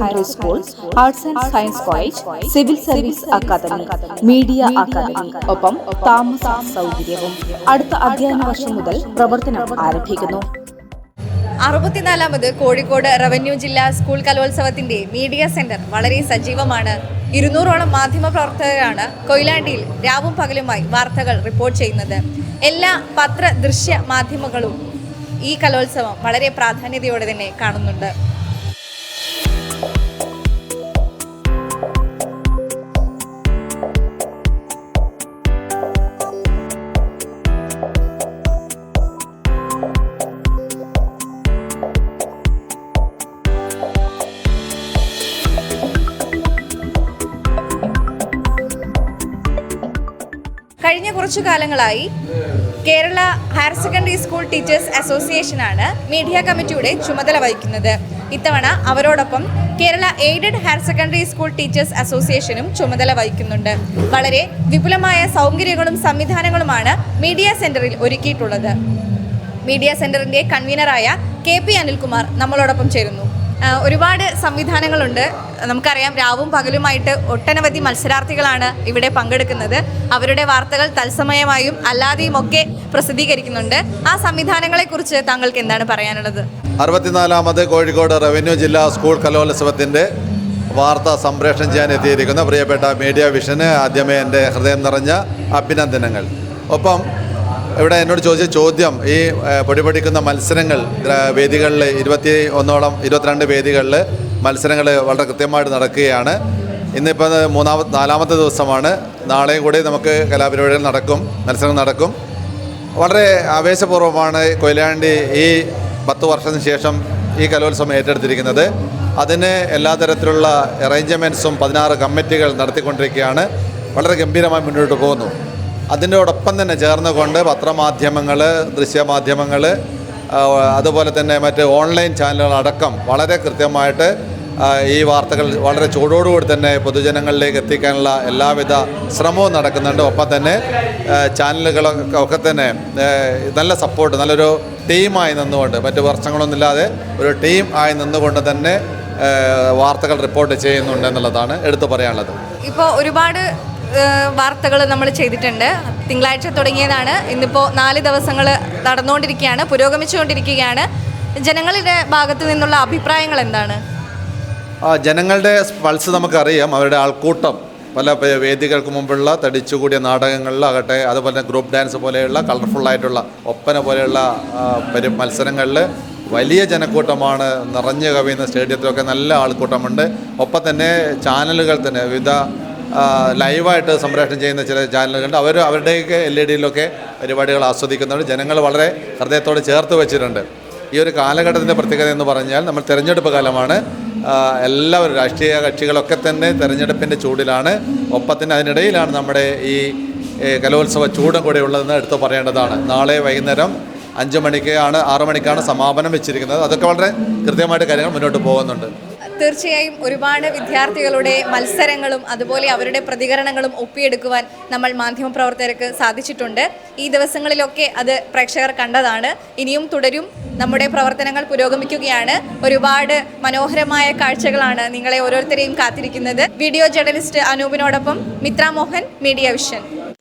Secondary school arts and science college civil service academy media academy ഒപ്പം താമസ സൗകര്യവും അടുത്ത അധ്യയന വർഷം മുതൽ പ്രവർത്തനം ആരംഭിക്കുന്നു. അറുപത്തിനാലാമത് കോഴിക്കോട് റവന്യൂ ജില്ലാ സ്കൂൾ കലോത്സവത്തിന്റെ മീഡിയ സെന്റർ വളരെ സജീവമാണ്. ഇരുന്നൂറോളം മാധ്യമ പ്രവർത്തകരാണ് കൊയിലാണ്ടിയിൽ രാവും പകലുമായി വാർത്തകൾ റിപ്പോർട്ട് ചെയ്യുന്നത്. എല്ലാ പത്ര ദൃശ്യ മാധ്യമങ്ങളും ഈ കലോത്സവം വളരെ പ്രാധാന്യതയോടെ തന്നെ കാണുന്നുണ്ട്. കഴിഞ്ഞ കുറച്ചു കാലങ്ങളായി Kerala higher secondary school teachers അസോസിയേഷനാണ് media കമ്മിറ്റിയുടെ ചുമതല വഹിക്കുന്നത്. ഇത്തവണ അവരോടൊപ്പം Kerala aided higher secondary school teachers അസോസിയേഷനും ചുമതല വഹിക്കുന്നുണ്ട്. വളരെ വിപുലമായ സൗകര്യങ്ങളും സംവിധാനങ്ങളുമാണ് മീഡിയ സെന്ററിൽ ഒരുക്കിയിട്ടുള്ളത്. മീഡിയ സെന്ററിന്റെ കൺവീനറായ കെ പി അനിൽകുമാർ നമ്മളോടൊപ്പം ചേരുന്നു. ഒരുപാട് സംവിധാനങ്ങളുണ്ട്. നമുക്കറിയാം രാവും പകലുമായിട്ട് ഒട്ടനവധി മത്സരാർത്ഥികളാണ് ഇവിടെ പങ്കെടുക്കുന്നത്. അവരുടെ വാർത്തകൾ തത്സമയമായും അല്ലാതെയും ഒക്കെ പ്രസിദ്ധീകരിക്കുന്നുണ്ട്. ആ സംവിധാനങ്ങളെ കുറിച്ച് താങ്കൾക്ക് എന്താണ് പറയാനുള്ളത്? അറുപത്തിനാലാമത് കോഴിക്കോട് റവന്യൂ ജില്ലാ സ്കൂൾ കലോത്സവത്തിന്റെ വാർത്ത സംപ്രേഷണം ചെയ്യാൻ എത്തിയിരിക്കുന്ന. പ്രിയപ്പെട്ട മീഡിയ വിഷന് ആദ്യമേ എന്റെ ഹൃദയം നിറഞ്ഞ അഭിനന്ദനങ്ങൾ. ഒപ്പം ഇവിടെ എന്നോട് ചോദിച്ച ചോദ്യം ഈ പൊടിപൊടിക്കുന്ന മത്സരങ്ങൾ വേദികളിൽ ഇരുപത്തി ഒന്നോളം ഇരുപത്തിരണ്ട് വേദികളിൽ മത്സരങ്ങൾ വളരെ കൃത്യമായിട്ട് നടക്കുകയാണ്. ഇന്നിപ്പോൾ മൂന്നാമ മൂന്നാമത്തെ നാലാമത്തെ ദിവസമാണ്. നാളെയും കൂടി നമുക്ക് കലാപരിപാടികൾ നടക്കും മത്സരം നടക്കും. വളരെ ആവേശപൂർവമാണ് കൊയിലാണ്ടി ഈ പത്ത് വർഷത്തിന് ശേഷം ഈ കലോത്സവം ഏറ്റെടുത്തിരിക്കുന്നത്. അതിന് എല്ലാ തരത്തിലുള്ള അറേഞ്ച്മെന്റ്സും പതിനാറ് കമ്മിറ്റികൾ നടത്തിക്കൊണ്ടിരിക്കുകയാണ്. വളരെ ഗംഭീരമായി മുന്നോട്ട് പോകുന്നു. അതിന്റോടൊപ്പം തന്നെ ചേർന്നുകൊണ്ട് പത്രമാധ്യമങ്ങൾ ദൃശ്യമാധ്യമങ്ങൾ അതുപോലെ തന്നെ മറ്റ് ഓൺലൈൻ ചാനലുകളടക്കം വളരെ കൃത്യമായിട്ട് ഈ വാർത്തകൾ വളരെ ചൂടോടുകൂടി തന്നെ പൊതുജനങ്ങളിലേക്ക് എത്തിക്കാനുള്ള എല്ലാവിധ ശ്രമവും നടക്കുന്നുണ്ട്. ഒപ്പം തന്നെ ചാനലുകളൊക്കെ ഒക്കെ തന്നെ നല്ല സപ്പോർട്ട് നല്ലൊരു ടീമായി നിന്നുകൊണ്ട് മറ്റു വർഷങ്ങളൊന്നുമില്ലാതെ ഒരു ടീം ആയി നിന്നുകൊണ്ട് തന്നെ വാർത്തകൾ റിപ്പോർട്ട് ചെയ്യുന്നുണ്ട് എന്നുള്ളതാണ് എടുത്തു പറയാനുള്ളത്. ഇപ്പോൾ ഒരുപാട് വാർത്തകൾ നമ്മൾ ചെയ്തിട്ടുണ്ട്. തിങ്കളാഴ്ച തുടങ്ങിയതാണ്. ഇന്നിപ്പോൾ നാല് ദിവസങ്ങൾ നടന്നുകൊണ്ടിരിക്കുകയാണ് പുരോഗമിച്ചുകൊണ്ടിരിക്കുകയാണ്. ജനങ്ങളുടെ ഭാഗത്തു നിന്നുള്ള അഭിപ്രായങ്ങൾ എന്താണ്? ജനങ്ങളുടെ പൾസ് നമുക്കറിയാം. അവരുടെ ആൾക്കൂട്ടം. പല വേദികൾക്ക് മുമ്പുള്ള തടിച്ചുകൂടിയ നാടകങ്ങളിലാകട്ടെ അതുപോലെ തന്നെ ഗ്രൂപ്പ് ഡാൻസ് പോലെയുള്ള കളർഫുള്ളായിട്ടുള്ള ഒപ്പന പോലെയുള്ള മത്സരങ്ങളിൽ വലിയ ജനക്കൂട്ടമാണ്. നിറഞ്ഞു കവിയുന്ന സ്റ്റേഡിയത്തിലൊക്കെ നല്ല ആൾക്കൂട്ടമുണ്ട്. ഒപ്പം തന്നെ ചാനലുകൾ തന്നെ വിവിധ ലൈവായിട്ട് സംപ്രേഷണം ചെയ്യുന്ന ചില ചാനലുകളുണ്ട്. അവർ അവരുടെയൊക്കെ എൽ ഇ ഡിയിലൊക്കെ പരിപാടികൾ ആസ്വദിക്കുന്നുണ്ട്. ജനങ്ങൾ വളരെ ഹൃദയത്തോട് ചേർത്ത് വെച്ചിട്ടുണ്ട്. ഈ ഒരു കാലഘട്ടത്തിന്റെ പ്രത്യേകത എന്ന് പറഞ്ഞാൽ നമ്മൾ തിരഞ്ഞെടുപ്പ് കാലമാണ്. എല്ലാ രാഷ്ട്രീയ കക്ഷികളൊക്കെ തന്നെ തിരഞ്ഞെടുപ്പിന്റെ ചൂടിലാണ്. ഒപ്പത്തിന് അതിനിടയിലാണ് നമ്മുടെ ഈ കലോത്സവ ചൂടും കൂടെ ഉള്ളതെന്ന് എടുത്തു പറയേണ്ടതാണ്. നാളെ വൈകുന്നേരം അഞ്ച് മണിക്കാണ് ആറു മണിക്കാണ് സമാപനം വെച്ചിരിക്കുന്നത്. അതൊക്കെ വളരെ കൃത്യമായിട്ട് കാര്യങ്ങൾ മുന്നോട്ട് പോകുന്നുണ്ട്. തീർച്ചയായും ഒരുപാട് വിദ്യാർത്ഥികളുടെ മത്സരങ്ങളും അതുപോലെ അവരുടെ പ്രതികരണങ്ങളും ഒപ്പിയെടുക്കുവാൻ നമ്മൾ മാധ്യമപ്രവർത്തകർക്ക് സാധിച്ചിട്ടുണ്ട്. ഈ ദിവസങ്ങളിലൊക്കെ അത് പ്രേക്ഷകർ കണ്ടതാണ്. ഇനിയും തുടരും. നമ്മുടെ പ്രവർത്തനങ്ങൾ പുരോഗമിക്കുകയാണ്. ഒരുപാട് മനോഹരമായ കാഴ്ചകളാണ് നിങ്ങളെ ഓരോരുത്തരെയും കാത്തിരിക്കുന്നത്. Video journalist അനൂപിനോടൊപ്പം Mithra Mohan media vision.